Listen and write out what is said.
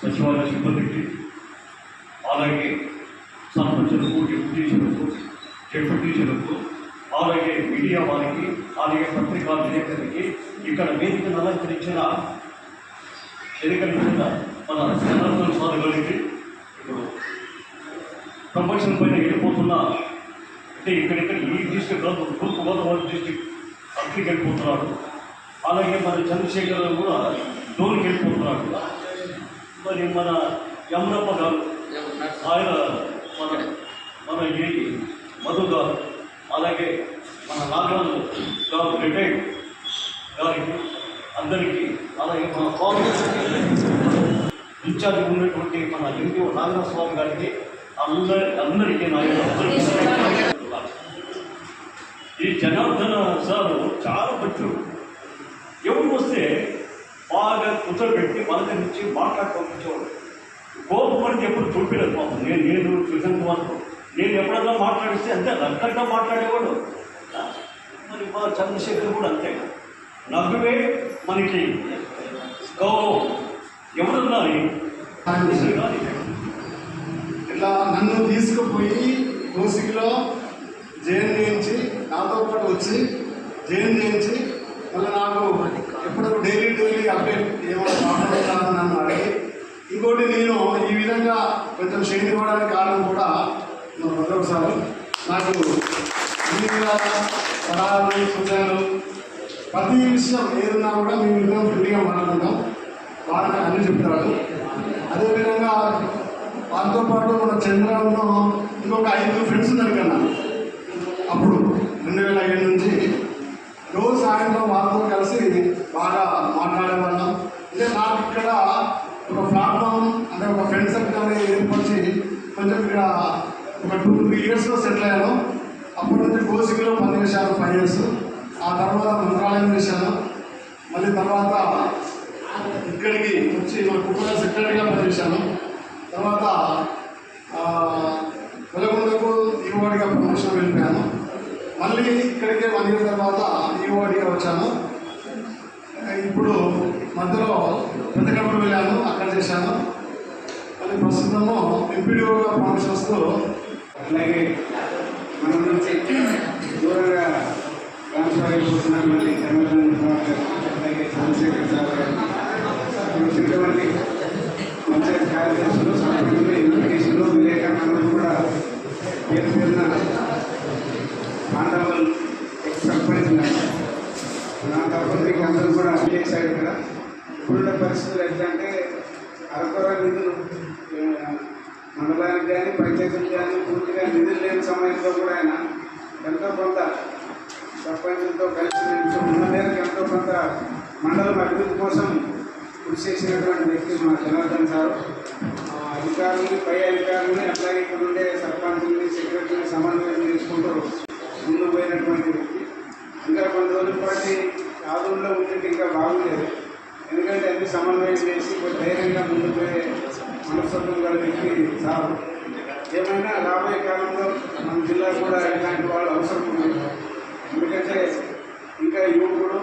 సచివాలయ సిబ్బందికి అలాగే సర్పంచులకు డిప్యూటీషన్లకు డిప్యూటీషన్లకు అలాగే మీడియా వారికి అలాగే పత్రికా విలేకరికి ఇక్కడ వేదికను అలంకరించిన ఎన్నికలించిన మన జనార్దన్ సార్ ఇప్పుడు ప్రమోషన్ పైన వెళ్ళిపోతున్న అంటే ఇక్కడిక్కడ ఈ డిస్ట్రిక్ట్ కాదు తూర్పు గోదావరి డిస్ట్రిక్ట్ అక్కడికి వెళ్ళిపోతున్నాడు అలాగే మన చంద్రశేఖర్ కూడా డోన్కి వెళ్ళిపోతున్నాడు మరి మన యమునప్ప గారు ఆయన మన మన ఏటి మధు గారు అలాగే మన నాగరాజు గారు రిటైర్డ్ గారికి అందరికీ అలాగే మన కాంగ్రెస్ ఇన్ఛార్జ్ ఉన్నటువంటి మన ఎంపీ నాగరాజ స్వామి గారికి అందరి అందరికీ నా ఈ జనార్దన సార్ చాలా మంచోడు ఎవరు వస్తే బాగా కూర్చోబెట్టి పలకరించి మాట్లాడి పంపించేవాడు కోపం ఎప్పుడు చూపించలేదు పాపం నేను నేను చూసినంత వరకు నేను ఎప్పుడన్నా మాట్లాడిస్తే అంతే. రకంగా మాట్లాడేవాడు. మరి మా చంద్రశేఖర్ కూడా అంతే. నవ్వే మనకి గౌరవం. ఎవరున్నారు ఇట్లా నన్ను తీసుకుపోయి కోసికిలో జైలు నుంచి నాతో పాటు వచ్చి జైలు నుంచి మళ్ళీ నాకు ఎప్పుడు డైలీ డైలీ అప్డేట్ ఏమైనా మాట్లాడుతున్నాను నన్ను అడిగి ఇంకోటి నేను ఈ విధంగా కొంచెం షేర్ ఇవ్వడానికి కారణం కూడా మరొకసారి నాకు సలహాలు సూచనలు ప్రతి విషయం ఏదన్నా కూడా మేము ఇద్దరం ఫ్రీగా మాట్లాడుకుంటాం. వాళ్ళకి అన్ని చెప్తారు. అదేవిధంగా వాళ్ళతో పాటు మన చంద్రంలో కొంచెం ఇక్కడ ఒక టూ త్రీ ఇయర్స్లో సెటిల్ అయ్యాను. అప్పటి నుంచి కోసికలో పనిచేశాను ఫైవ్ ఇయర్స్ ఆ తర్వాత మంత్రాలయం చేశాను. మళ్ళీ తర్వాత ఇక్కడికి వచ్చి మన కుటుంబ సెక్రటరీగా పనిచేశాను. తర్వాత వెలగొండకు ఈవాడిగా ప్రమోషన్ వెళ్ళిపోయాను. మళ్ళీ ఇక్కడికే వన్ ఇయర్ తర్వాత ఈవాడిగా వచ్చాను. ఇప్పుడు మధ్యలో పెద్దకప్పుడు వెళ్ళాను అక్కడ చేశాను. ప్రస్తుతము ఎంపీడీఓగా ప్రమోషన్ వస్తూ అలాగే మన నుంచి దూరంగా ట్రాన్స్ఫర్ అయిపోతున్నటువంటి జనార్దన్ గారు, అలాగే చంద్రశేఖర్ సార్ గారు, వచ్చినటువంటి పంచాయతీ కార్యదర్శులు సభ్యులు ఎన్నికేషన్లు విలేకరులందరూ కూడా పేరు పేరున పాండవులు ఎక్స్ సర్పంచ్ నా తప్పని అందరూ కూడా చేశారు ఇక్కడ ఇప్పుడున్న పరిస్థితులు ఎట్లా అంటే అరకొర నిధులు మండలానికి కానీ పంచాయతీలకు కానీ పూర్తిగా నిధులు లేని సమయంలో కూడా ఆయన ఎంతో కొంత సర్పంచులతో కలిసి ఉన్న మేరకు ఎంతో కొంత మండలం అభివృద్ధి కోసం కృషి చేసినటువంటి వ్యక్తి మా జనార్దన్ సార్. ఆ, అధికారులని పై అధికారులని అట్లాగే ఇక్కడ ఉండే సర్పంచుల్ని సెక్రటరీని సమన్వయం చేసుకుంటూ ముందు పోయినటువంటి వ్యక్తి. ఇంకా కొన్ని రోజుల పాటు ఆదుల్లో ఉంటే ఇంకా బాగుండేది. ఎందుకంటే అన్ని సమన్వయం చేసి కొంచెం ధైర్యంగా ముందుకు మనస్తత్వం గల వ్యక్తి సార్. ఏమైనా రాబోయే కాలంలో మన జిల్లా కూడా ఇలాంటి వాళ్ళు అవసరం ఉంది ఎందుకంటే ఇంకా యువకుడు